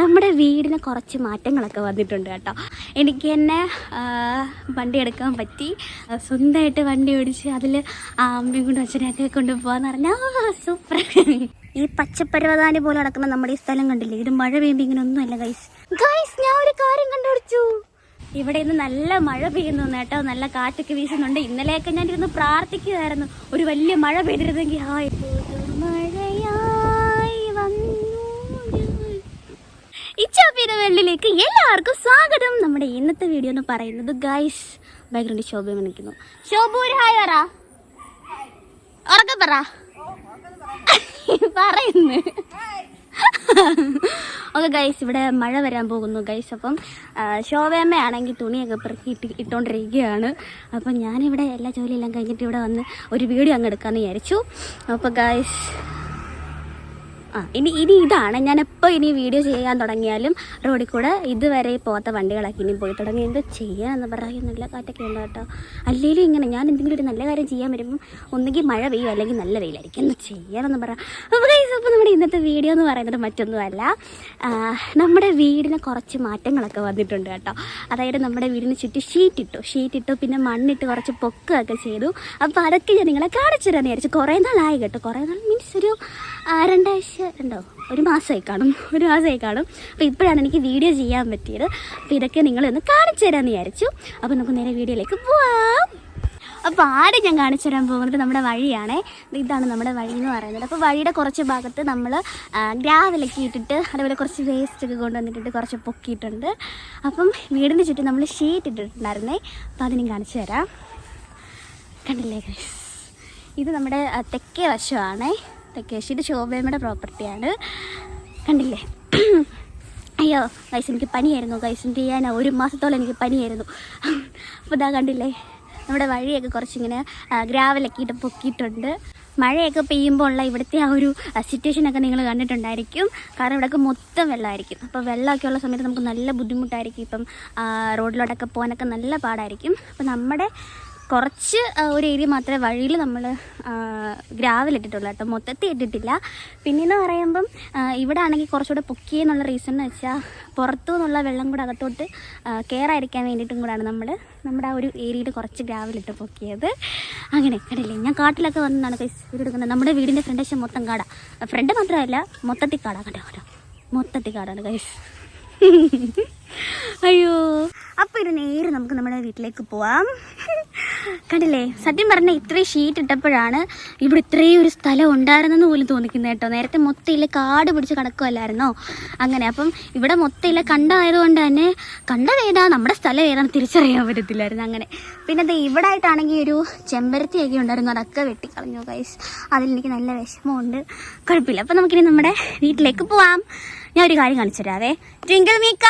നമ്മുടെ വീടിന് കുറച്ച് മാറ്റങ്ങളൊക്കെ വന്നിട്ടുണ്ട് കേട്ടോ. എനിക്ക് തന്നെ വണ്ടി എടുക്കാൻ പറ്റി. സ്വന്തമായിട്ട് വണ്ടി ഓടിച്ച് അതിൽ അമ്മയും കൊണ്ട് അച്ഛനെയൊക്കെ കൊണ്ടുപോകാന്ന് പറഞ്ഞാൽ സൂപ്പർ ഈ പച്ചപ്പരവതാനി പോലെ നടക്കുന്ന നമ്മുടെ ഈ സ്ഥലം കണ്ടില്ലേ? ഇത് മഴ പെയ്യുമ്പോൾ ഇങ്ങനെ ഒന്നുമല്ല ഗൈസ് ഗൈസ് ഞാൻ ഒരു കാര്യം കണ്ടുപിടിച്ചു. ഇവിടെ ഇന്ന് നല്ല മഴ പെയ്യുന്നു കേട്ടോ. നല്ല കാറ്റൊക്കെ വീശുന്നുണ്ട്. ഇന്നലെയൊക്കെ ഞാൻ ഇരുന്ന് പ്രാർത്ഥിക്കുകയായിരുന്നു ഒരു വലിയ മഴ പെയ്തിരുന്നെങ്കിൽ ഹായ്. മഴയായി വന്നു വെള്ളിലേക്ക് എല്ലാവർക്കും സ്വാഗതം. നമ്മുടെ ഇന്നത്തെ വീഡിയോ എന്ന് പറയുന്നത് ഗൈസ് ബാക്ക്ഗ്രൗണ്ട് ശോഭ മണിക്കുന്നു ശോഭ ഒരു ഹായ് പറ. ഉറക്കെ പറ. പറയുന്നു. ഓക്കെ ഗൈസ് ഇവിടെ മഴ വരാൻ പോകുന്നു ഗൈസ് അപ്പം ശോഭയമ്മയാണെങ്കിൽ തുണിയൊക്കെ പെറുക്കി ഇട്ട് ഇട്ടുകൊണ്ടിരിക്കുകയാണ് അപ്പം ഞാനിവിടെ എല്ലാ ജോലിയെല്ലാം കഴിഞ്ഞിട്ട് ഇവിടെ വന്ന് ഒരു വീഡിയോ അങ്ങ് എടുക്കാമെന്ന് വിചാരിച്ചു. അപ്പോൾ ഗൈസ് ആ ഇനി ഇനി ഇതാണ്. ഞാൻ ഇനി വീഡിയോ ചെയ്യാൻ തുടങ്ങിയാലും റോഡിൽ കൂടെ ഇതുവരെ പോകാത്ത വണ്ടികളൊക്കെ ഇനി പോയി തുടങ്ങി. എന്ത് ചെയ്യാന്ന് പറയാൻ നല്ല കാറ്റൊക്കെ ഉണ്ട് കേട്ടോ. അല്ലെങ്കിലും ഇങ്ങനെ ഞാൻ എന്തെങ്കിലും ഒരു നല്ല കാര്യം ചെയ്യാൻ വരുമ്പം ഒന്നുകിൽ മഴ പെയ്യും അല്ലെങ്കിൽ നല്ല വെയിലായിരിക്കും. എന്ത് ചെയ്യാനെന്ന് പറയാം. അപ്പോൾ നമ്മുടെ ഇന്നത്തെ വീഡിയോ എന്ന് പറയുന്നത് മറ്റൊന്നുമല്ല. നമ്മുടെ വീടിന് കുറച്ച് മാറ്റങ്ങളൊക്കെ വന്നിട്ടുണ്ട് കേട്ടോ. അതായത് നമ്മുടെ വീടിന് ചുറ്റി ഷീറ്റ് ഇട്ടു. ഷീറ്റ് ഇട്ടു പിന്നെ മണ്ണിട്ട് കുറച്ച് പൊക്കുകയൊക്കെ ചെയ്തു. അപ്പോൾ അതൊക്കെ ഞാൻ നിങ്ങളെ കാണിച്ചു തരാമെന്ന് വിചാരിച്ചു. കുറേ നാളായി കേട്ടോ. കുറേ നാൾ മീൻസ് ഒരു രണ്ടാഴ്ച ഉണ്ടോ? ഒരു മാസമായി കാണും. ഒരു മാസമായി കാണും. അപ്പോൾ ഇപ്പോഴാണ് എനിക്ക് വീഡിയോ ചെയ്യാൻ പറ്റിയത്. അപ്പോൾ ഇതൊക്കെ നിങ്ങളൊന്ന് കാണിച്ചു തരാമെന്ന് വിചാരിച്ചു. അപ്പോൾ നമുക്ക് നേരെ വീഡിയോയിലേക്ക് പോവാം. അപ്പോൾ ആടെ ഞാൻ കാണിച്ചു തരാൻ പോകുന്നത് നമ്മുടെ വഴിയാണേ. ഇതാണ് നമ്മുടെ വഴി എന്ന് പറയുന്നത്. അപ്പോൾ വഴിയുടെ കുറച്ച് ഭാഗത്ത് നമ്മൾ ഗ്രാവലൊക്കെ ഇട്ടിട്ട് അതുപോലെ കുറച്ച് വേസ്റ്റ് ഒക്കെ കൊണ്ടുവന്നിട്ടിട്ട് കുറച്ച് പൊക്കിയിട്ടുണ്ട്. അപ്പം വീടിന് ചുറ്റും നമ്മൾ ഷീറ്റ് ഇട്ടിട്ടുണ്ടായിരുന്നേ. അപ്പോൾ അതിനും കാണിച്ചു തരാം. കണ്ടില്ലേ? ഇത് നമ്മുടെ തെക്കേ വശമാണേ. തെക്കേ വശം ഇത് ശോഭയമ്മയുടെ പ്രോപ്പർട്ടിയാണ്. കണ്ടില്ലേ? അയ്യോ ഗൈസ് എനിക്ക് പനിയായിരുന്നു. ഗൈസ് എന്ത് ചെയ്യാനാ? ഒരു മാസത്തോളം എനിക്ക് പനിയായിരുന്നു. അപ്പോൾ ഇതാ കണ്ടില്ലേ? നമ്മുടെ വഴിയൊക്കെ കുറച്ചിങ്ങനെ ഗ്രാവലൊക്കെ ഇട്ട് പൊക്കിയിട്ടുണ്ട്. മഴയൊക്കെ പെയ്യുമ്പോൾ ഉള്ള ഇവിടുത്തെ ആ ഒരു സിറ്റുവേഷനൊക്കെ നിങ്ങൾ കണ്ടിട്ടുണ്ടായിരിക്കും. കാരണം ഇവിടെയൊക്കെ മൊത്തം വെള്ളമായിരിക്കും. അപ്പോൾ വെള്ളമൊക്കെ ഉള്ള സമയത്ത് നമുക്ക് നല്ല ബുദ്ധിമുട്ടായിരിക്കും. ഇപ്പം റോഡിലോട്ടൊക്കെ പോകാനൊക്കെ നല്ല പാടായിരിക്കും. അപ്പോൾ നമ്മുടെ കുറച്ച് ഒരു ഏരിയ മാത്രമേ വഴിയിൽ നമ്മൾ ഗ്രാവൽ ഇട്ടിട്ടുള്ളൂ കേട്ടോ. മൊത്തത്തിൽ ഇട്ടിട്ടില്ല. പിന്നെയെന്ന് പറയുമ്പം ഇവിടെ ആണെങ്കിൽ കുറച്ചുകൂടെ പൊക്കി എന്നുള്ള റീസൺ എന്ന് വെച്ചാൽ പുറത്തു നിന്നുള്ള വെള്ളം കൂടെ അകത്തോട്ട് കെയറായിരിക്കാൻ വേണ്ടിയിട്ടും കൂടാണ് നമ്മൾ നമ്മുടെ ആ ഒരു ഏരിയയിൽ കുറച്ച് ഗ്രാവലിട്ട് പൊക്കിയത്. അങ്ങനെ കണ്ടില്ലേ? ഞാൻ കാട്ടിലൊക്കെ വന്നാണ് കൈസ് വീടെടുക്കുന്നത് നമ്മുടെ വീടിന്റെ ഫ്രണ്ട് വശം മൊത്തം കാടാ. ഫ്രണ്ട് മാത്രമല്ല മൊത്തത്തിൽ കാടാ. കണ്ടോ കേട്ടോ മൊത്തത്തിൽ കാടാണ് കൈസ് അയ്യോ. അപ്പോൾ ഇത് നേരെ നമുക്ക് നമ്മുടെ വീട്ടിലേക്ക് പോവാം. കണ്ടില്ലേ? സത്യം പറഞ്ഞാൽ ഇത്രയും ഷീറ്റ് ഇട്ടപ്പോഴാണ് ഇവിടെ ഇത്രയും ഒരു സ്ഥലം ഉണ്ടായിരുന്നെന്ന് പോലും തോന്നിക്കുന്നത് കേട്ടോ. നേരത്തെ മൊത്തം കാട് പിടിച്ച് കിടക്കുമല്ലായിരുന്നോ അങ്ങനെ. അപ്പം ഇവിടെ മൊത്തം ഇല്ല കണ്ടായതുകൊണ്ട് തന്നെ കണ്ടത് ഏതാ? നമ്മുടെ സ്ഥലം ഏതാണെന്ന് തിരിച്ചറിയാൻ പറ്റത്തില്ലായിരുന്നു. അങ്ങനെ. പിന്നെ അത് ഇവിടെ ആയിട്ടാണെങ്കിൽ ഒരു ചെമ്പരത്തിയൊക്കെ ഉണ്ടായിരുന്നു. അതൊക്കെ വെട്ടിക്കളഞ്ഞു കൈസ് അതിലെനിക്ക് നല്ല വിഷമമുണ്ട്. കുഴപ്പമില്ല. അപ്പം നമുക്കിനി നമ്മുടെ വീട്ടിലേക്ക് പോവാം. ഞാൻ ഒരു കാര്യം കാണിച്ചു തരാവേ. ട്വിങ്കിൾ മീക്ക!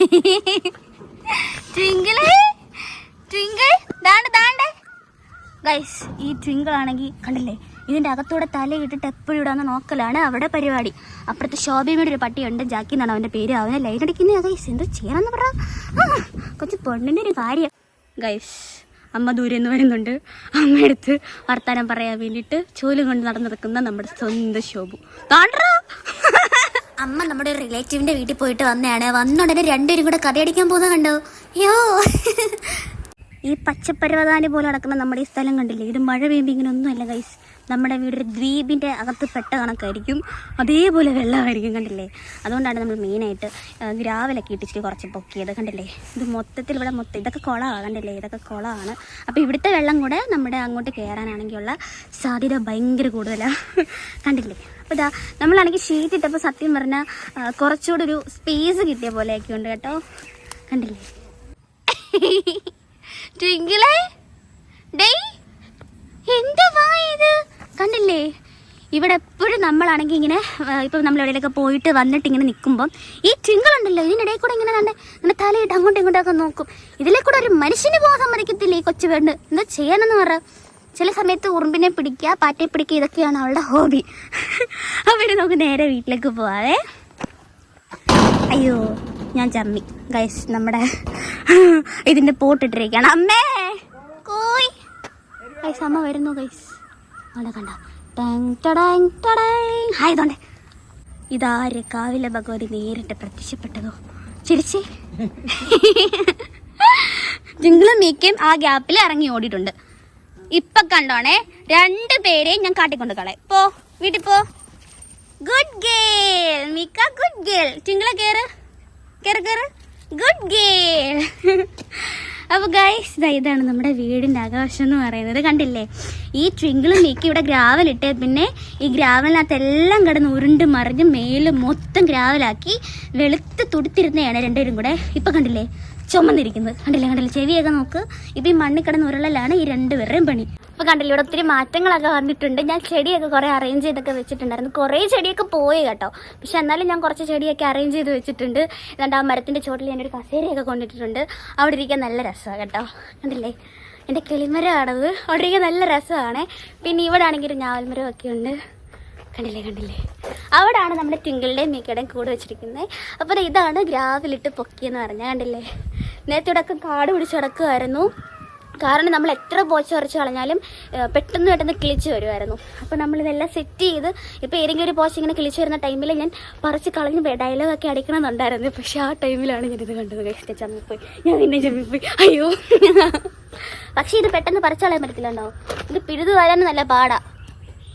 ട്വിങ്കിൾ! ഗൈസ് ഈ ട്വിങ്കിൾ ആണെങ്കിൽ കണ്ടില്ലേ ഇതിന്റെ അകത്തൂടെ തലയിട്ടിട്ട് എപ്പോഴും ഇടാന്ന് നോക്കലാണ് അവിടെ പരിപാടി. അപ്പുറത്തെ ശോഭയുടെ ഒരു പട്ടിയുണ്ട് ജാക്കി എന്നാണ് അവന്റെ പേര്. അവനെ ലൈൻ അടിക്കുന്ന. ഗൈസ് എന്ത് ചെയ്യണമെന്ന് പറ. ആ, കൊച്ചു പെണ്ണിന്റെ ഒരു കാര്യം. ഗൈസ് അമ്മ ദൂരെ നിന്ന് വരുന്നുണ്ട്. അമ്മയെടുത്ത് വർത്താനം പറയാൻ വേണ്ടിയിട്ട് ചോലും കൊണ്ട് നടന്നു നിൽക്കുന്ന നമ്മുടെ സ്വന്തം ശോഭു. കാണറോ അമ്മ നമ്മുടെ ഒരു റിലേറ്റീവിന്റെ വീട്ടിൽ പോയിട്ട് വന്നതാണ്. വന്നുടനെ രണ്ടുപേരും കൂടെ കഥയടിക്കാൻ പോകുന്നത് കണ്ടോ? അയ്യോ ഈ പച്ചപ്പരവതാനി പോലെ നടക്കുന്ന നമ്മുടെ ഈ സ്ഥലം കണ്ടില്ലേ? ഇത് മഴ പെയ്യുമ്പോൾ ഇങ്ങനെ ഒന്നുമല്ല ഗൈസ് നമ്മുടെ വീടൊരു ദ്വീപിന്റെ അകത്ത് പെട്ട കണക്കായിരിക്കും. അതേപോലെ വെള്ളമായിരിക്കും കണ്ടില്ലേ? അതുകൊണ്ടാണ് നമ്മൾ മെയിനായിട്ട് ഗ്രാവലൊക്കെ ഇട്ടിച്ചിട്ട് കുറച്ച് പൊക്കിയത് കണ്ടില്ലേ? ഇത് മൊത്തത്തിൽ ഇവിടെ മൊത്തം ഇതൊക്കെ കുളമാണ് കണ്ടില്ലേ? ഇതൊക്കെ കുളമാണ് അപ്പോൾ ഇവിടുത്തെ വെള്ളം കൂടെ നമ്മുടെ അങ്ങോട്ട് കയറാനാണെങ്കിലുള്ള സാധ്യത ഭയങ്കര കൂടുതലാണ് കണ്ടില്ലേ? അപ്പോൾ ഇതാ നമ്മളാണെങ്കിൽ ഷീറ്റ് ഇട്ടപ്പോൾ സത്യം പറഞ്ഞാൽ കുറച്ചുകൂടെ ഒരു സ്പേസ് കിട്ടിയ പോലെയൊക്കെ ഉണ്ട് കേട്ടോ കണ്ടില്ലേ? എന്തുവാ കണ്ടില്ലേ? ഇവിടെ എപ്പോഴും നമ്മളാണെങ്കിൽ ഇങ്ങനെ ഇപ്പം നമ്മൾ എവിടെയൊക്കെ പോയിട്ട് വന്നിട്ട് ഇങ്ങനെ നിൽക്കുമ്പം ഈ ട്വിങ്കിൾ ഉണ്ടല്ലോ ഇതിനിടയിൽ കൂടെ ഇങ്ങനെ കണ്ട് ഇങ്ങനെ തലയിട്ട് അങ്ങോട്ടും ഇങ്ങോട്ടൊക്കെ നോക്കും. ഇതിലെ കൂടെ ഒരു മനുഷ്യന് പോകാൻ സമ്മതിക്കത്തില്ല ഈ കൊച്ചു വേണ്ട എന്താ ചെയ്യാനെന്ന് പറ. ചില സമയത്ത് ഉറുമ്പിനെ പിടിക്കുക പാറ്റയെ പിടിക്കുക ഇതൊക്കെയാണ് അവളുടെ ഹോബി. അവിടെ നമുക്ക് നേരെ വീട്ടിലേക്ക് പോവാവേ. അയ്യോ. ഞാൻ ചമ്മി ഗൈസ് നമ്മുടെ ഇതിന്റെ പോട്ടിട്ടിരിക്കുകയാണ് അമ്മേ! കോയ്! ഗൈസ് അമ്മ വരുന്നു ഗൈസ് ഇതോണ്ടേ. ഇതാര് കാവിലെ ഭഗവതി നേരിട്ട് പ്രത്യക്ഷപ്പെട്ടതോ? ചിരിച്ചേ. ജിങ്കളും മീക്കയും ആ ഗ്യാപ്പിൽ ഇറങ്ങി ഓടിയിട്ടുണ്ട്. ഇപ്പൊ കണ്ടോണേ രണ്ട് പേരെയും ഞാൻ കാട്ടിക്കൊണ്ട് കളയും. പോ വീട്ടിൽ പോ. ഗുഡ് ഗേൾ മിക്ക ഗുഡ് ഗേൾ ചിങ്കള കേറ്. കേറ് കേറ് ഗുഡ് ഗേൾ അപ്പോൾ ഗൈസ് ഇതാണ് നമ്മുടെ വീടിന്റെ ആകാശം എന്ന് പറയുന്നത്. കണ്ടില്ലേ? ഈ ട്വിങ്കിളും നീക്കി ഇവിടെ ഗ്രാവലിട്ട് പിന്നെ ഈ ഗ്രാവലിനകത്ത് എല്ലാം കിടന്ന് ഉരുണ്ട് മറിഞ്ഞ് മേൽ മൊത്തം ഗ്രാവലാക്കി വെളുത്ത് തുടുത്തിരുന്നതാണ് രണ്ടുപേരും കൂടെ. ഇപ്പം കണ്ടില്ലേ? ചുമന്നിരിക്കുന്നത്. കണ്ടില്ലേ കണ്ടില്ലേ? ചെവിയൊക്കെ നോക്ക്. ഇപ്പം ഈ മണ്ണിൽ കിടന്ന് ഉരുളലാണ് ഈ രണ്ടുപേരുടെയും പണി. അപ്പോൾ കണ്ടില്ലേ ഇവിടെ ഒത്തിരി മാറ്റങ്ങളൊക്കെ വന്നിട്ടുണ്ട്. ഞാൻ ചെടിയൊക്കെ കുറേ അറേഞ്ച് ചെയ്തൊക്കെ വെച്ചിട്ടുണ്ടായിരുന്നു. കുറേ ചെടിയൊക്കെ പോയി കേട്ടോ. പക്ഷെ എന്നാലും ഞാൻ കുറച്ച് ചെടിയൊക്കെ അറേഞ്ച് ചെയ്ത് വെച്ചിട്ടുണ്ട്. എന്നിട്ട് ആ മരത്തിന്റെ ചോട്ടിൽ ഞാനൊരു കസേരയൊക്കെ കൊണ്ടിട്ടിട്ടുണ്ട്. അവിടെ ഇരിക്കാൻ നല്ല രസമാണ് കേട്ടോ. കണ്ടില്ലേ? എന്റെ കിളിമരമാണത്. അവിടെ ഇരിക്കാൻ നല്ല രസമാണ് പിന്നെ ഇവിടെ ആണെങ്കിൽ ഒരു ഞാവൽമരം ഒക്കെ ഉണ്ട്. കണ്ടില്ലേ കണ്ടില്ലേ? അവിടാണ് നമ്മുടെ ടിങ്കിളുടെയും മീക്കയുടെയും കൂട് വെച്ചിരിക്കുന്നത്. അപ്പോൾ ഇതാണ് ഗ്രാവിലിട്ട് പൊക്കിയെന്ന് പറഞ്ഞാൽ കണ്ടില്ലേ? നേരത്തെ ഇവിടെ കാട് പിടിച്ച് കിടക്കുമായിരുന്നു കാരണം നമ്മൾ എത്ര പോച്ച കുറച്ച് കളഞ്ഞാലും പെട്ടെന്ന് പെട്ടെന്ന് കിളിച്ച് വരുമായിരുന്നു അപ്പോൾ നമ്മളിതെല്ലാം സെറ്റ് ചെയ്ത് ഇപ്പോൾ ഏതെങ്കിലും ഒരു പോച്ച ഇങ്ങനെ കിളിച്ച് വരുന്ന ടൈമിൽ ഞാൻ പറിച്ച് കളഞ്ഞ് ഡയലോഗൊക്കെ അടിക്കണമെന്നുണ്ടായിരുന്നു. പക്ഷേ ആ ടൈമിലാണ് ഞാനിത് കണ്ടത്. കഴിച്ചിട്ട് ചമ്മിപ്പോയി. ഞാൻ പിന്നെ ചമ്മിപ്പോയി. അയ്യോ. പക്ഷേ ഇത് പെട്ടെന്ന് പറിച്ച് കളയാൻ പറ്റത്തില്ലണ്ടോ ഇത് പിഴുത് വരാൻ നല്ല പാടാ.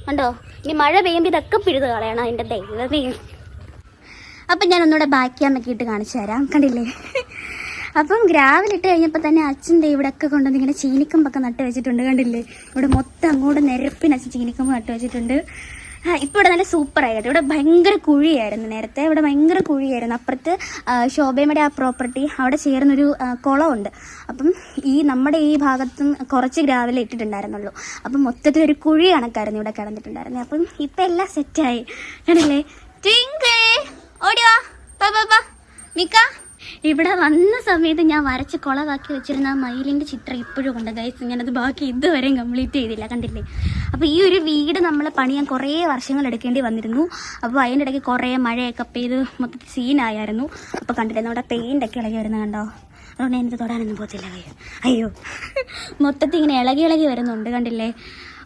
കണ്ടോ? ഇനി മഴ പെയ്യുമ്പോൾ ഇതൊക്കെ പിഴുത് കളയണം അതിന്റെ ദൈവമേ. അപ്പം ഞാൻ ഒന്നുകൂടെ ബാക്കിയാന്നൊക്കെ ഇട്ട് കാണിച്ചു തരാം. കണ്ടില്ലേ? അപ്പം ഗ്രാവിലിട്ട് കഴിഞ്ഞപ്പോൾ തന്നെ അച്ഛന്റെ ഇവിടെയൊക്കെ കൊണ്ടുവന്ന് ഇങ്ങനെ ചീനിക്കമ്പൊക്കെ നട്ട് വെച്ചിട്ടുണ്ട് കണ്ടില്ലേ? ഇവിടെ മൊത്തം അങ്ങോട്ട് നിരപ്പിനച്ച് ചീനിക്കമ്പ് നട്ട് വെച്ചിട്ടുണ്ട്. ആ ഇപ്പോൾ ഇവിടെ നല്ല സൂപ്പറായിട്ട് ഇവിടെ ഭയങ്കര കുഴിയായിരുന്നു നേരത്തെ. ഇവിടെ ഭയങ്കര കുഴിയായിരുന്നു. അപ്പുറത്ത് ശോഭയുടെ ആ പ്രോപ്പർട്ടി അവിടെ ചേർന്നൊരു കുളമുണ്ട്. അപ്പം ഈ നമ്മുടെ ഈ ഭാഗത്തും കുറച്ച് ഗ്രാവിലെ ഇട്ടിട്ടുണ്ടായിരുന്നുള്ളൂ. അപ്പം മൊത്തത്തിൽ ഒരു കുഴി കണക്കായിരുന്നു ഇവിടെ കിടന്നിട്ടുണ്ടായിരുന്നത്. അപ്പം ഇപ്പം എല്ലാം സെറ്റായി കണ്ടില്ലേ? ട്വിങ്കിൾ! ഓടിയോ പാ പാ പാ. മിക്ക. ഇവിടെ വന്ന സമയത്ത് ഞാൻ വരച്ച് കുളവാക്കി വെച്ചിരുന്ന ആ മയിലിന്റെ ചിത്രം ഇപ്പോഴും ഉണ്ട്. ഗൈസ് ഞാനത് ബാക്കി ഇതുവരെയും കംപ്ലീറ്റ് ചെയ്തില്ല. കണ്ടില്ലേ? അപ്പോൾ ഈ ഒരു വീട് നമ്മൾ പണിയാൻ കുറേ വർഷങ്ങൾ എടുക്കേണ്ടി വന്നിരുന്നു. അപ്പോൾ അതിന്റെ ഇടയ്ക്ക് കുറേ മഴയൊക്കെ പെയ്ത് മൊത്തത്തിൽ സീനായിരുന്നു അപ്പോൾ കണ്ടില്ലേ? നമ്മുടെ പെയിന്റൊക്കെ ഇളകി വരുന്നത് കണ്ടോ? അതുകൊണ്ട് എനിക്ക് തൊടാനൊന്നും പോകത്തില്ല കയ്യോ. അയ്യോ. മൊത്തത്തിൽ ഇങ്ങനെ ഇളകി ഇളകി വരുന്നുണ്ട് കണ്ടില്ലേ?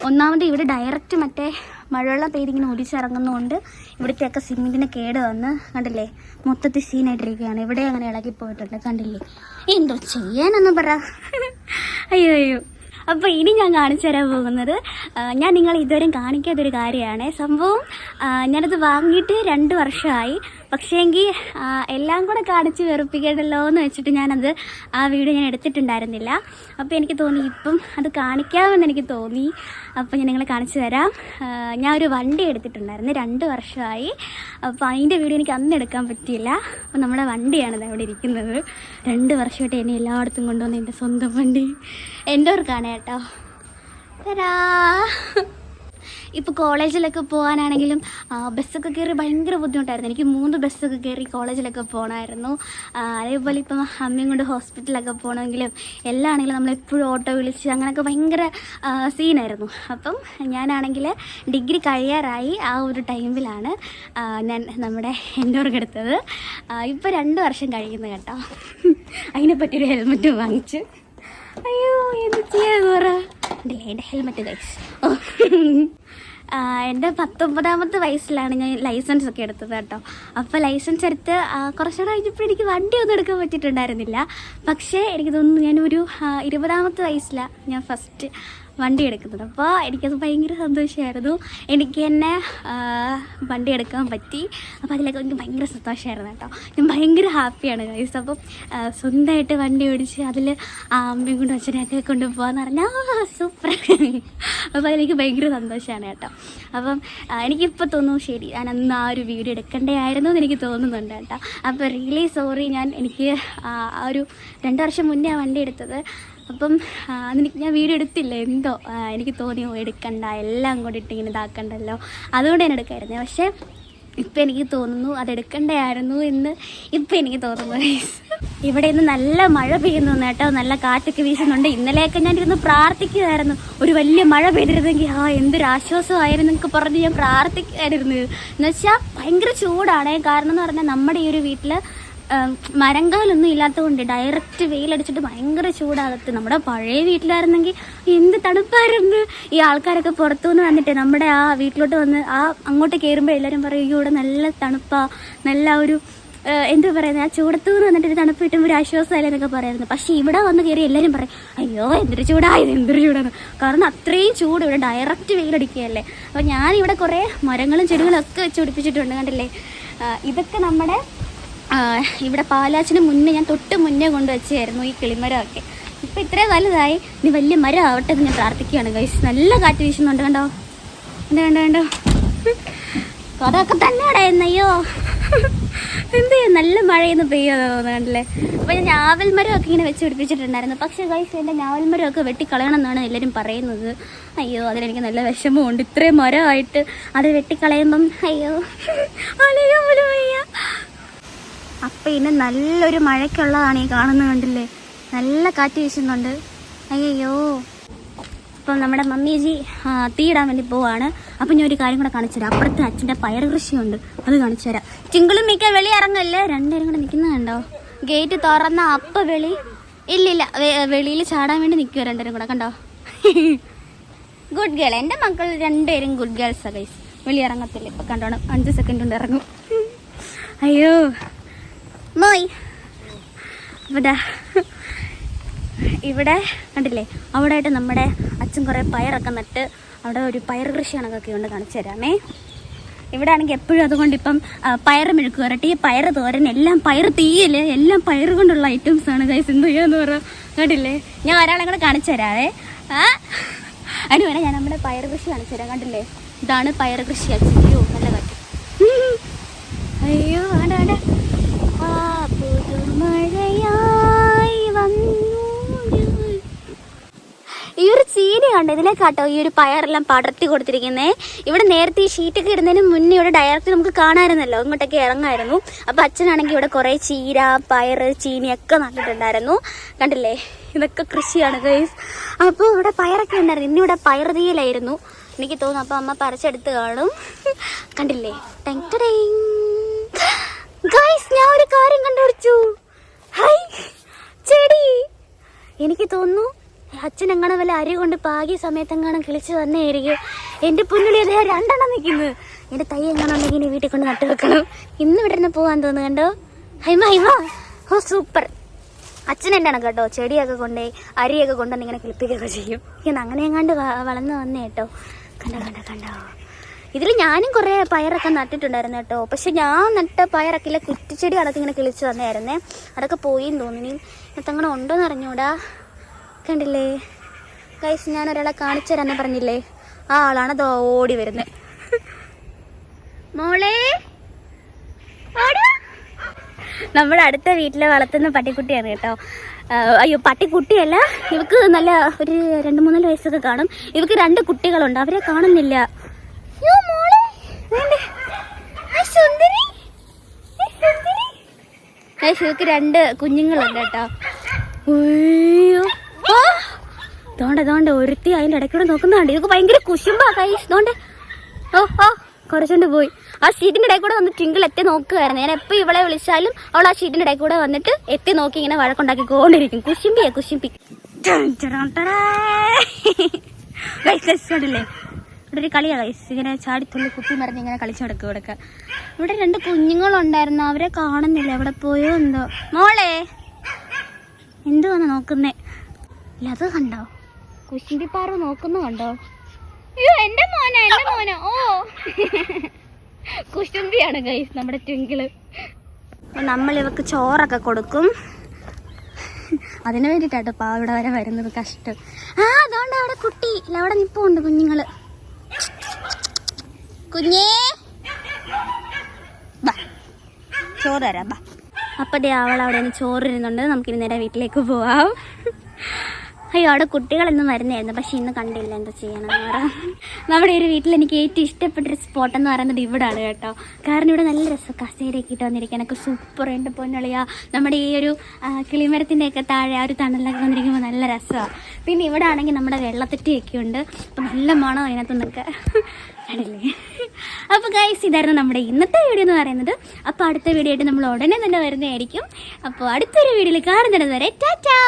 ഒന്നാമത് ഇവിടെ ഡയറക്റ്റ് മറ്റേ മഴവെള്ളം പെയ്തിങ്ങനെ ഒലിച്ചിറങ്ങുന്നതുകൊണ്ട് ഇവിടുത്തെയൊക്കെ സിമെന്റിന് കേട് വന്ന് കണ്ടില്ലേ? മൊത്തത്തിൽ സീനായിട്ടിരിക്കുകയാണ്. ഇവിടെ അങ്ങനെ ഇളകി പോയിട്ടുണ്ട് കണ്ടില്ലേ? എന്തോ ചെയ്യാനൊന്നും പറ. അയ്യോ അയ്യോ. അപ്പോൾ ഇനി ഞാൻ കാണിച്ചു തരാൻ പോകുന്നത് ഞാൻ നിങ്ങൾ ഇതുവരെയും കാണിക്കാത്തൊരു കാര്യമാണ്. സംഭവം ഞാനത് വാങ്ങിയിട്ട് രണ്ട് വർഷമായി. പക്ഷേങ്കിൽ എല്ലാം കൂടെ കാണിച്ച് വെറുപ്പിക്കണ്ടല്ലോ എന്ന് വെച്ചിട്ട് ഞാനത് ആ വീഡിയോ ഞാൻ എടുത്തിട്ടുണ്ടായിരുന്നില്ല. അപ്പോൾ എനിക്ക് തോന്നി ഇപ്പം അത് കാണിക്കാമെന്ന് എനിക്ക് തോന്നി. അപ്പോൾ ഞാൻ നിങ്ങളെ കാണിച്ചു തരാം. ഞാൻ ഒരു വണ്ടി എടുത്തിട്ടുണ്ടായിരുന്നു രണ്ട് വർഷമായി. അപ്പോൾ അതിന്റെ വീഡിയോ എനിക്ക് അന്ന് എടുക്കാൻ പറ്റിയില്ല. അപ്പോൾ നമ്മുടെ വണ്ടിയാണ് അവിടെ ഇരിക്കുന്നത്. രണ്ട് വർഷമായിട്ട് എന്നെ എല്ലായിടത്തും കൊണ്ടുവന്ന എന്റെ സ്വന്തം വണ്ടി. എന്റെ ഓർക്കാണ് കേട്ടോ. തരാ. ഇപ്പോൾ കോളേജിലൊക്കെ പോകാനാണെങ്കിലും ബസ്സൊക്കെ കയറി ഭയങ്കര ബുദ്ധിമുട്ടായിരുന്നു. എനിക്ക് മൂന്ന് ബസ്സൊക്കെ കയറി കോളേജിലൊക്കെ പോകണമായിരുന്നു അതേപോലെ ഇപ്പം അമ്മയും കൊണ്ട് ഹോസ്പിറ്റലൊക്കെ പോകണമെങ്കിലും എല്ലാം ആണെങ്കിലും നമ്മൾ എപ്പോഴും ഓട്ടോ വിളിച്ച് അങ്ങനെയൊക്കെ ഭയങ്കര സീനായിരുന്നു. അപ്പം ഞാനാണെങ്കിൽ ഡിഗ്രി കഴിയാറായി ആ ഒരു ടൈമിലാണ് ഞാൻ നമ്മുടെ എൻഡോർക്ക് എടുത്തത്. ഇപ്പോൾ രണ്ട് വർഷം കഴിയുന്നു കേട്ടോ. അതിനെ പറ്റിയൊരു ഹെൽമെറ്റ് വാങ്ങിച്ച്. അയ്യോ എന്ത് ചെയ്യാൻ പറ? എന്റെ ഹെൽമെറ്റ് ഗൈസ് എന്റെ പത്തൊമ്പതാമത്തെ വയസ്സിലാണ് ഞാൻ ലൈസൻസ് ഒക്കെ എടുത്തത് കേട്ടോ. അപ്പോൾ ലൈസൻസ് എടുത്ത് കുറച്ചുകൂടെ കഴിഞ്ഞപ്പോൾ എനിക്ക് വണ്ടി ഒന്നും എടുക്കാൻ പറ്റിയിട്ടുണ്ടായിരുന്നില്ല. പക്ഷേ എനിക്ക് തോന്നുന്നു ഞാനൊരു ഇരുപതാമത്തെ വയസ്സിലാണ് ഞാൻ ഫസ്റ്റ് വണ്ടി എടുക്കുന്നത്. അപ്പോൾ എനിക്കത് ഭയങ്കര സന്തോഷമായിരുന്നു എനിക്ക് തന്നെ വണ്ടി എടുക്കാൻ പറ്റി. അപ്പോൾ അതിലൊക്കെ എനിക്ക് ഭയങ്കര സന്തോഷമായിരുന്നു കേട്ടോ. ഞാൻ ഭയങ്കര ഹാപ്പിയാണ് ഗൈസ് അപ്പം സ്വന്തമായിട്ട് വണ്ടി ഓടിച്ച് അതിൽ അമ്മയും കൊണ്ട് അച്ഛനെയൊക്കെ കൊണ്ടുപോകാന്ന് പറഞ്ഞാൽ സൂപ്പർ അപ്പോൾ അതിലേക്ക് ഭയങ്കര സന്തോഷമാണ് കേട്ടോ. അപ്പം എനിക്കിപ്പോൾ തോന്നുന്നു ശരി ഞാൻ അന്ന് ആ ഒരു വീഡിയോ എടുക്കേണ്ടതായിരുന്നു എന്ന് എനിക്ക് തോന്നുന്നുണ്ട് കേട്ടോ. അപ്പോൾ റിയലി സോറി ഞാൻ എനിക്ക് ആ ഒരു രണ്ട് വർഷം മുന്നേ ആ വണ്ടി എടുത്തത്. അപ്പം അതിന് ഞാൻ വീഡിയോ എടുത്തില്ല. എന്തോ എനിക്ക് തോന്നി എടുക്കണ്ട. എല്ലാം കൂടി ഇട്ട് ഇങ്ങനെ ഇതാക്കണ്ടല്ലോ. അതുകൊണ്ട് ഞാൻ എടുക്കായിരുന്നു. പക്ഷേ ഇപ്പം എനിക്ക് തോന്നുന്നു അതെടുക്കണ്ടായിരുന്നു എന്ന് ഇപ്പം എനിക്ക് തോന്നുന്നു. ഇവിടെ ഇന്ന് നല്ല മഴ പെയ്യുന്നു കേട്ടോ. നല്ല കാറ്റൊക്കെ വീശുന്നുണ്ട്. ഇന്നലെയൊക്കെ ഞാൻ ഇരുന്ന് പ്രാർത്ഥിക്കുകയായിരുന്നു ഒരു വലിയ മഴ പെയ്തിരുന്നെങ്കിൽ ആ എന്തൊരു ആശ്വാസമായിരുന്നു എന്നൊക്കെ പറഞ്ഞ് ഞാൻ പ്രാർത്ഥിക്കുകയായിരുന്നു എന്ന് വെച്ചാൽ ഭയങ്കര ചൂടാണ്. കാരണം എന്ന് പറഞ്ഞാൽ നമ്മുടെ ഈ ഒരു വീട്ടിൽ മരങ്കാലൊന്നും ഇല്ലാത്തതുകൊണ്ട് ഡയറക്റ്റ് വെയിലടിച്ചിട്ട് ഭയങ്കര ചൂടാകത്ത്. നമ്മുടെ പഴയ വീട്ടിലായിരുന്നെങ്കിൽ എന്ത് തണുപ്പായിരുന്നു. ഈ ആൾക്കാരൊക്കെ പുറത്തുനിന്ന് വന്നിട്ട് നമ്മുടെ ആ വീട്ടിലോട്ട് വന്ന് ആ അങ്ങോട്ട് കയറുമ്പോൾ എല്ലാവരും പറയും "അയ്യോ, ഇവിടെ നല്ല തണുപ്പാ. നല്ല ഒരു എന്താ പറയുന്നത് ആ ചൂടത്തു നിന്ന് വന്നിട്ട് ഒരു തണുപ്പ് കിട്ടുമ്പോൾ ഒരു ആശ്വാസമല്ലേ എന്നൊക്കെ പറയായിരുന്നു പക്ഷേ ഇവിടെ വന്ന് കയറി എല്ലാവരും പറയും അയ്യോ എന്തൊരു ചൂടായത് എന്തൊരു ചൂടാണ് കാരണം അത്രയും ചൂട് ഇവിടെ ഡയറക്റ്റ് വെയിലടിക്കുകയല്ലേ. അപ്പോൾ ഞാനിവിടെ കുറേ മരങ്ങളും ചെടികളും ഒക്കെ വെച്ച് പിടിപ്പിച്ചിട്ടുണ്ട് കണ്ടില്ലേ? ഇതൊക്കെ നമ്മുടെ ഇവിടെ പാലാച്ചിന് മുന്നേ ഞാൻ തൊട്ട് മുന്നേ കൊണ്ടുവച്ചായിരുന്നു ഈ കിളിമരമൊക്കെ. ഇപ്പം ഇത്രയും വലുതായി ഇനി വലിയ മരം ആവട്ടെ എന്ന് ഞാൻ പ്രാർത്ഥിക്കുകയാണ് ഗൈസ് നല്ല കാറ്റ് വീശുന്നുണ്ട് കണ്ടോ? എന്താ കണ്ടോ കണ്ടോ? അതൊക്കെ തന്നെ അടയുന്നയ്യോ എന്ത് നല്ല മഴയൊന്നും പെയ്യാതെ തോന്നുന്നുണ്ടല്ലേ അപ്പോൾ ഞാൻ ഞാവൽ മരമൊക്കെ ഇങ്ങനെ വെച്ച് പിടിപ്പിച്ചിട്ടുണ്ടായിരുന്നു. പക്ഷേ ഗൈസ് എന്റെ ഞാവൽ മരമൊക്കെ വെട്ടിക്കളയണം എന്നാണ് എല്ലാവരും പറയുന്നത്. അയ്യോ അതിലെനിക്ക് നല്ല വിഷമമുണ്ട്. ഇത്രയും മരമായിട്ട് അത് വെട്ടിക്കളയുമ്പം അയ്യോ. അല്ലയോ വയ്യ. അപ്പം ഇന്ന് നല്ലൊരു മഴയ്ക്കുള്ളതാണ് ഈ കാണുന്നത് കണ്ടില്ലേ? നല്ല കാറ്റ് വീശുന്നുണ്ട്. അയ്യോ അപ്പം നമ്മുടെ മമ്മിജി തീയിടാൻ വേണ്ടി പോവാണ്. അപ്പം ഞാൻ ഒരു കാര്യം കൂടെ കാണിച്ചു തരാം. അപ്പുറത്ത് അച്ഛന്റെ പയർ കൃഷിയുണ്ട്. അത് കാണിച്ചു തരാം. ചിങ്കിളും മിക്ക വെളി ഇറങ്ങല്ലേ? രണ്ടുപേരും കൂടെ നിൽക്കുന്നത് കണ്ടോ? ഗേറ്റ് തുറന്ന അപ്പ വെളി. ഇല്ലില്ല വെളിയിൽ ചാടാൻ വേണ്ടി നിൽക്കുക രണ്ടുപേരും കൂടെ കണ്ടോ? ഗുഡ് ഗേൾ എന്റെ മക്കൾ രണ്ടുപേരും ഗുഡ് ഗേൾസാണ് ഗൈസ് വെളി ഇറങ്ങത്തില്ല. ഇപ്പം കണ്ടോണം അഞ്ച് സെക്കൻഡ് കൊണ്ട് ഇറങ്ങും. അയ്യോ. മോയ് ഇവിടെ ഇവിടെ കണ്ടില്ലേ? അവിടെ ആയിട്ട് നമ്മുടെ അച്ഛൻ കുറേ പയറൊക്കെ നട്ട് അവിടെ ഒരു പയർ കൃഷി കണക്കൊക്കെ ഉണ്ട് കാണിച്ചു തരാമേ. ഇവിടെ ആണെങ്കിൽ എപ്പോഴും അതുകൊണ്ട് ഇപ്പം പയർ മെഴുക്ക് വരട്ടി പയർ തോരൻ എല്ലാം പയർ തീയൽ എല്ലാം പയർ കൊണ്ടുള്ള ഐറ്റംസ് ആണ്. ഗൈസ് എന്ത് ചെയ്യാന്ന് പറയാം കണ്ടില്ലേ? ഞാൻ ഒരാളെ കൂടെ കാണിച്ചു തരാവേ. ആ അതിന് ഞാൻ നമ്മുടെ പയർ കൃഷി കാണിച്ചു തരാം. കണ്ടില്ലേ? ഇതാണ് പയർ കൃഷി അയ്യോ നല്ല കാറ്റ് അയ്യോ വേണ്ട വേണ്ട. ഈ ഒരു ചീനി കണ്ടോ? ഇതിലേക്കാട്ടോ ഈ ഒരു പയറെല്ലാം പടർത്തി കൊടുത്തിരിക്കുന്നേ. ഇവിടെ നേരത്തെ ഈ ഷീറ്റൊക്കെ ഇടുന്നതിന് മുന്നേ ഇവിടെ ഡയറക്റ്റ് നമുക്ക് കാണാമായിരുന്നല്ലോ. ഇങ്ങോട്ടൊക്കെ ഇറങ്ങായിരുന്നു. അപ്പോൾ അച്ഛനാണെങ്കിൽ ഇവിടെ കുറേ ചീര പയർ ചീനിയൊക്കെ നട്ടിട്ടുണ്ടായിരുന്നു. കണ്ടില്ലേ? ഇതൊക്കെ കൃഷിയാണ് ഗൈസ് അപ്പോൾ ഇവിടെ പയറൊക്കെ ഉണ്ടായിരുന്നു. ഇന്നിവിടെ പയർ തീയിലായിരുന്നു. എനിക്ക് തോന്നുന്നു അപ്പോൾ അമ്മ പറിച്ചെടുത്ത് കാണും. കണ്ടില്ലേ. ഗൈസ് ഞാൻ ഒരു കാര്യം കണ്ടുപിടിച്ചു. ഹൈ ചേടി. എനിക്ക് തോന്നുന്നു അച്ഛൻ എങ്ങനെ വല്ല അരി കൊണ്ട് പാകിയ സമയത്ത് എങ്ങനെ കിളിച്ച് തന്നെയായിരിക്കും എന്റെ പുല്ലുള്ളി അതേ രണ്ടെണ്ണം നിൽക്കുന്നു. എന്റെ തൈ എങ്ങനെ ഉണ്ടെങ്കിൽ വീട്ടിൽ കൊണ്ട് നട്ടു വെക്കണം. ഇന്ന് ഇവിടെ നിന്ന് പോകാൻ തോന്നുന്നു കണ്ടോ? ഹൈമ ഹൈമ. ഓ സൂപ്പർ. അച്ഛൻ എന്നാണ് കേട്ടോ. ചെടിയൊക്കെ കൊണ്ടേ അരിയൊക്കെ കൊണ്ടുവന്ന് ഇങ്ങനെ കിളിപ്പിക്കുകയൊക്കെ ചെയ്യും. ഇങ്ങനെ അങ്ങനെ എങ്ങാണ്ട് വളർന്ന് വന്നേ കേട്ടോ. കണ്ടോ കണ്ടോ കണ്ടോ. ഇതിൽ ഞാനും കുറേ പയറൊക്കെ നട്ടിട്ടുണ്ടായിരുന്നു കേട്ടോ. പക്ഷെ ഞാൻ നട്ട പയറൊക്കെ കുറ്റിച്ചെടി അടക്കം ഇങ്ങനെ കിളിച്ച് വന്നായിരുന്നേ അതൊക്കെ പോയിന്ന് തോന്നി എത്തങ്ങനെ ഉണ്ടോ എന്ന് അറിഞ്ഞൂടാ. കണ്ടില്ലേ? കൈസ് ഞാൻ ഒരാളെ കാണിച്ചു തരാന്ന് പറഞ്ഞില്ലേ? ആ ആളാണ് അതോ ഓടി വരുന്നത് മോളെ. നമ്മുടെ അടുത്ത വീട്ടിലെ വളർത്തുന്ന പട്ടിക്കുട്ടിയാണ് കേട്ടോ. അയ്യോ പട്ടിക്കുട്ടിയല്ല. ഇവക്ക് നല്ല ഒരു രണ്ട് മൂന്നാൽ വയസ്സൊക്കെ കാണും. ഇവക്ക് രണ്ട് കുട്ടികളുണ്ട്. അവരെ കാണുന്നില്ല അയ്യോ, മോളെ. വേണ്ടേ? ആ, സുന്ദരി. ഏ, സുന്ദരി. ഗൈസ്, ഇവക്ക് രണ്ട് കുഞ്ഞുങ്ങളുണ്ട് കേട്ടോ. തോണ്ട തോണ്ട ഒരുത്തി അതിന്റെ ഇടയ്ക്കൂടെ നോക്കുന്നുണ്ട് ഇതൊക്കെ ഭയങ്കര കുശുമ്പാ കൈസ് തോണ്ട ഓ ഓ കുറച്ചുകൊണ്ട് പോയി. ആ ഷീറ്റിന്റെ ഇടയിൽ കൂടെ വന്ന് ടിങ്കിൾ എത്തി നോക്കുകയായിരുന്നു ഞാൻ എപ്പോൾ ഇവളെ വിളിച്ചാലും അവൾ ആ ഷീറ്റിന്റെ ഇടയിൽ കൂടെ വന്നിട്ട് എത്തി നോക്കി ഇങ്ങനെ വഴക്കുണ്ടാക്കി കൊണ്ടിരിക്കും കുശുമ്പിയാ കുശുമ്പി. കണ്ടില്ലേ ഇവിടെ ഒരു കളിയാണ് ഇങ്ങനെ ചാടി തുള്ളി കുത്തി മറിഞ്ഞ് ഇങ്ങനെ കളിച്ചു കിടക്കും ഇവിടെ ഇവിടെ രണ്ട് കുഞ്ഞുങ്ങളുണ്ടായിരുന്നു അവരെ കാണുന്നില്ല. എവിടെ പോയോ എന്തോ. മോളെ എന്തുവാണ് നോക്കുന്നേ? ഇല്ല അത് കണ്ടോ? കുശുമ്പിപ്പാറ നോക്കുന്ന കണ്ടോ? അയ്യോ എന്റെ മോന എന്റെ മോന. ഓ. കുശുമ്പിയാണ് ഗൈസ് നമ്മുടെ ട്വിങ്കിൾ. നമ്മൾ ഇവക്ക് ചോറൊക്കെ കൊടുക്കും. അതിന് വേണ്ടിട്ടാട്ടോ പാ ഇവിടെ വരെ വരുന്നത് കഷ്ടം. ആ അതുകൊണ്ട് അവിടെ കുട്ടി. ഇല്ല അവിടെ നിപ്പുണ്ട് കുഞ്ഞുങ്ങൾ. കുഞ്ഞേ. ബാ ചോറ് തരാം ബാ അപ്പം ദേ അവൾ അവിടെ ചോറ് ഇരുന്നുണ്ട് നമുക്കിനി നേരെ വീട്ടിലേക്ക് പോവാം. അയ്യോ അവിടെ കുട്ടികളൊന്നും വരുന്നതായിരുന്നു. പക്ഷെ ഇന്ന് കണ്ടില്ല എന്താ ചെയ്യണം നമ്മുടെ ഒരു വീട്ടിൽ എനിക്ക് ഏറ്റവും ഇഷ്ടപ്പെട്ടൊരു സ്പോട്ട് എന്ന് പറയുന്നത് ഇവിടാണ് കേട്ടോ. കാരണം ഇവിടെ നല്ല രസം. കസേരയൊക്കെ ഇട്ട് വന്നിരിക്കാനൊക്കെ സൂപ്പർ ഉണ്ട് പൊന്നളിയാ. നമ്മുടെ ഈ ഒരു കിളിമരത്തിന്റെ കിളിമരത്തിന്റെയൊക്കെ താഴെ ആ ഒരു തണലൊക്കെ വന്നിരിക്കുമ്പോൾ നല്ല രസമാണ് പിന്നെ ഇവിടെ ആണെങ്കിൽ നമ്മുടെ വെള്ളത്തെറ്റിയൊക്കെ ഉണ്ട്. അപ്പം നല്ല മണം അതിനകത്തുനിന്നൊക്കെ അപ്പൊ ഗൈസ് ഇതായിരുന്നു നമ്മുടെ ഇന്നത്തെ വീഡിയോ എന്ന് പറയുന്നത്. അപ്പോൾ അടുത്ത വീഡിയോ ആയിട്ട് നമ്മൾ ഉടനെ തന്നെ വരുന്നതായിരിക്കും. അപ്പോൾ അടുത്തൊരു വീഡിയോയിൽ കാണുന്നത് ടാറ്റാ!